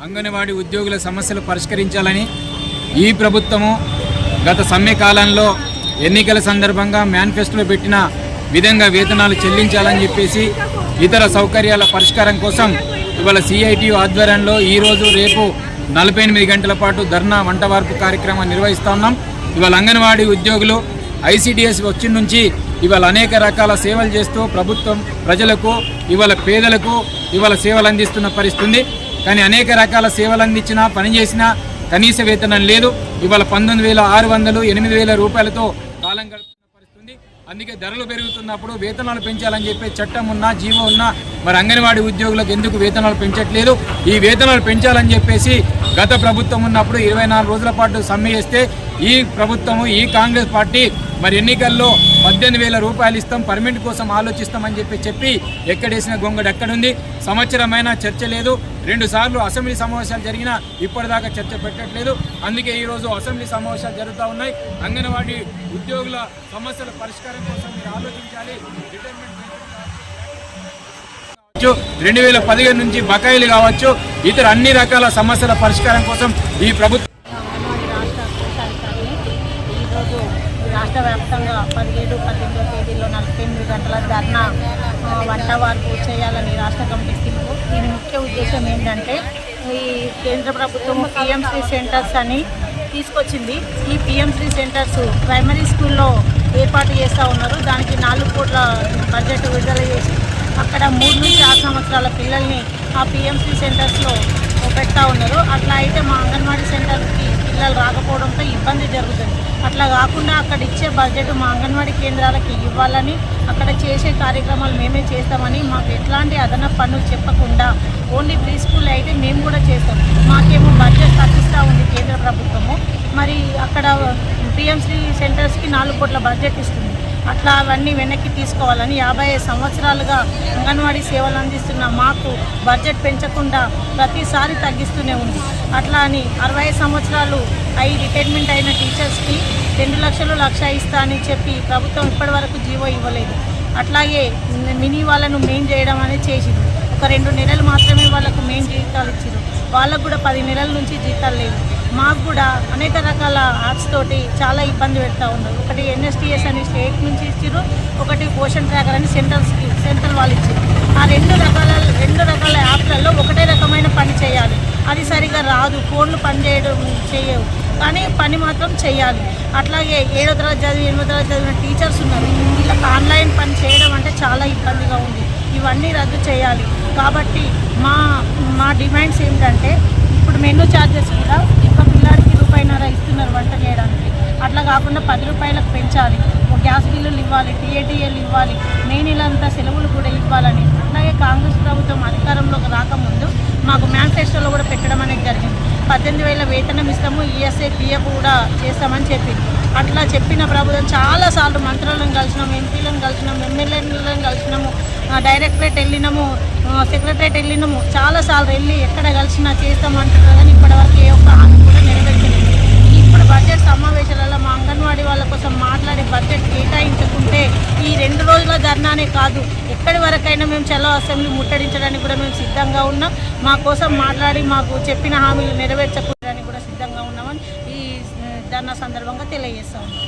అంగన్వాడీ ఉద్యోగుల సమస్యలు పరిష్కరించాలని ఈ ప్రభుత్వము గత సమ్మె కాలంలో ఎన్నికల సందర్భంగా మేనిఫెస్టోలో పెట్టిన విధంగా వేతనాలు చెల్లించాలని చెప్పేసి ఇతర సౌకర్యాల పరిష్కారం కోసం ఇవాళ సిఐటియు ఆధ్వర్యంలో ఈరోజు రేపు నలభై ఎనిమిది గంటల పాటు ధర్నా వంట వార్పు కార్యక్రమం నిర్వహిస్తా ఉన్నాం. ఇవాళ అంగన్వాడీ ఉద్యోగులు ఐసిడిఎస్ వచ్చి నుంచి ఇవాళ అనేక రకాల సేవలు చేస్తూ ప్రభుత్వం ప్రజలకు ఇవాళ పేదలకు ఇవాళ సేవలు అందిస్తున్న పరిస్థితి కానీ అనేక రకాల సేవలు అందించినా పనిచేసినా కనీస వేతనం లేదు. ఇవాళ పంతొమ్మిది వేల ఆరు వందలు ఎనిమిది వేల రూపాయలతో కాలం గడుపుతున్న పరిస్థితుంది. అందుకే ధరలు పెరుగుతున్నప్పుడు వేతనాలు పెంచాలని చెప్పే చట్టం ఉన్నా జీవో ఉన్నా మరి అంగన్వాడీ ఉద్యోగులకు ఎందుకు వేతనాలు పెంచట్లేదు? ఈ వేతనాలు పెంచాలని చెప్పేసి గత ప్రభుత్వం ఉన్నప్పుడు ఇరవై నాలుగు రోజుల పాటు సమ్మె చేస్తే ఈ ప్రభుత్వము ఈ కాంగ్రెస్ పార్టీ మరి ఎన్నికల్లో పద్దెనిమిది వేల రూపాయలు ఇస్తాం పర్మిట్ కోసం ఆలోచిస్తామని చెప్పి చెప్పి ఎక్కడేసిన గొంగడు ఎక్కడుంది? సంవత్సరమైన చర్చ లేదు. రెండు సార్లు అసెంబ్లీ సమావేశాలు జరిగినా ఇప్పటిదాకా చర్చ పెట్టట్లేదు. అందుకే ఈరోజు అసెంబ్లీ సమావేశాలు జరుగుతూ ఉన్నాయి. అంగన్వాడీ ఉద్యోగుల సమస్యల పరిష్కారం కోసం మీరు ఆలోచించాలి. రిటైర్మెంట్ కావచ్చు రెండు వేల పదిహేను నుంచి బకాయిలు కావచ్చు ఇతర అన్ని రకాల సమస్యల పరిష్కారం కోసం ఈ ప్రభుత్వం రాష్ట్ర వ్యాప్తంగా పదిహేడు పద్దెనిమిదో తేదీలో నలభై ఎనిమిది గంటల ధర్నా వంట వార్పు చేయాలని రాష్ట్ర కమిటీ పిలుపు. దీని ముఖ్య ఉద్దేశం ఏంటంటే ఈ కేంద్ర ప్రభుత్వం పిఎంసీ సెంటర్స్ అని తీసుకొచ్చింది. ఈ పిఎంసీ సెంటర్స్ ప్రైమరీ స్కూల్లో ఏర్పాటు చేస్తూ ఉన్నారు. దానికి నాలుగు కోట్ల బడ్జెట్ విడుదల చేసి అక్కడ మూడు నుంచి ఆరు సంవత్సరాల పిల్లల్ని ఆ పిఎంసీ సెంటర్స్లో పెడతా ఉన్నారు. అట్లా అయితే మా అంగన్వాడీ సెంటర్కి పిల్లలు రాకపోవడంతో ఇబ్బంది జరుగుతుంది. అట్లా కాకుండా అక్కడ ఇచ్చే బడ్జెట్ మా అంగన్వాడీ కేంద్రాలకి ఇవ్వాలని అక్కడ చేసే కార్యక్రమాలు మేమే చేస్తామని మాకు ఎట్లాంటి అదనపు పనులు చెప్పకుండా ఓన్లీ ప్రీ స్కూల్ అయితే మేము కూడా చేస్తాం. మాకేమో బడ్జెట్ తగ్గిస్తూ ఉంది కేంద్ర ప్రభుత్వము. మరి అక్కడ పిఎంసీ సెంటర్స్కి నాలుగు కోట్ల బడ్జెట్ ఇస్తుంది. అట్లా అవన్నీ వెనక్కి తీసుకోవాలని యాభై సంవత్సరాలుగా అంగన్వాడీ సేవలు అందిస్తున్న మాకు బడ్జెట్ పెంచకుండా ప్రతిసారి తగ్గిస్తూనే ఉంది. అట్లా అని అరవై సంవత్సరాలు అయి రిటైర్మెంట్ అయిన టీచర్స్కి రెండు లక్షలు లక్ష ఇస్తా అని చెప్పి ప్రభుత్వం ఇప్పటివరకు జీవో ఇవ్వలేదు. అట్లాగే మినీ వాళ్ళను మెయిన్ చేయడం అనేది చేసింది. ఒక రెండు నెలలు మాత్రమే వాళ్ళకు మెయిన్ జీతాలు ఇచ్చారు వాళ్ళకు కూడా పది నెలల నుంచి జీతాలు లేవు. మాకు కూడా అనేక రకాల యాప్స్ తోటి చాలా ఇబ్బంది పెడతా ఉన్నారు. ఒకటి ఎన్ఎస్టీఎస్ అని స్టేట్ నుంచి ఇచ్చారు ఒకటి పోషన్ ట్రాకర్ అని సెంట్రల్స్కి సెంట్రల్ వాళ్ళు ఇచ్చారు ఆ రెండు రకాల రెండు రకాల యాప్లలో ఒకటే రకమైన పని చేయాలి. అది సరిగా రాదు ఫోన్లు పని చేయడం చేయవు కానీ పని మాత్రం చేయాలి. అట్లాగే ఏడో తరగతి చదివి ఎనిమిదో తరగతి చదివిన టీచర్స్ ఉన్నారు. వీళ్ళకి ఆన్లైన్ పని చేయడం అంటే చాలా ఇబ్బందిగా ఉంది. ఇవన్నీ రద్దు చేయాలి. కాబట్టి మా మా డిమాండ్స్ ఏంటంటే ఇప్పుడు మెనూ ఛార్జెస్ కూడా ఒక ఇస్తున్నారు వంట చేయడానికి. అట్లా కాకుండా పది రూపాయలకు పెంచాలి. ఒక గ్యాస్ బిల్లులు ఇవ్వాలి టీఏటీఎల్ ఇవ్వాలి మే నెలంతా సెలవులు కూడా ఇవ్వాలని. అట్లాగే కాంగ్రెస్ ప్రభుత్వం అధికారంలోకి రాకముందు మాకు మేనిఫెస్టోలో కూడా పెట్టడం అనేది జరిగింది. పద్దెనిమిది వేల వేతనం ఇస్తాము ఈఎస్ఏ పిఎఫ్ కూడా చేస్తామని చెప్పింది. అట్లా చెప్పిన ప్రభుత్వం చాలాసార్లు మంత్రులను కలిసినాము ఎంపీలను కలిసినాము ఎమ్మెల్యేలను కలిసినాము డైరెక్టరేట్ వెళ్ళినాము సెక్రటరేట్ వెళ్ళినాము. చాలాసార్లు వెళ్ళి ఎక్కడ కలిసినా చేస్తామంటున్నారు కానీ ఇప్పటివరకు ఏ ఒక్క హామీ కూడా నెరవేరు ఇప్పుడు బడ్జెట్ సమావేశాలలో మా అంగన్వాడీ వాళ్ళ కోసం మాట్లాడి బడ్జెట్ కేటాయించుకుంటే ఈ రెండు రోజుల ధర్నానే కాదు. ఎక్కడి వరకైనా మేము చలో అసెంబ్లీ ముట్టడించడానికి కూడా మేము సిద్ధంగా ఉన్నాం. మా కోసం మాట్లాడి మాకు చెప్పిన హామీలు నెరవేర్చకూడదని కూడా సిద్ధంగా ఉన్నామని ఈ ధర్నా సందర్భంగా తెలియజేస్తా ఉన్నాం.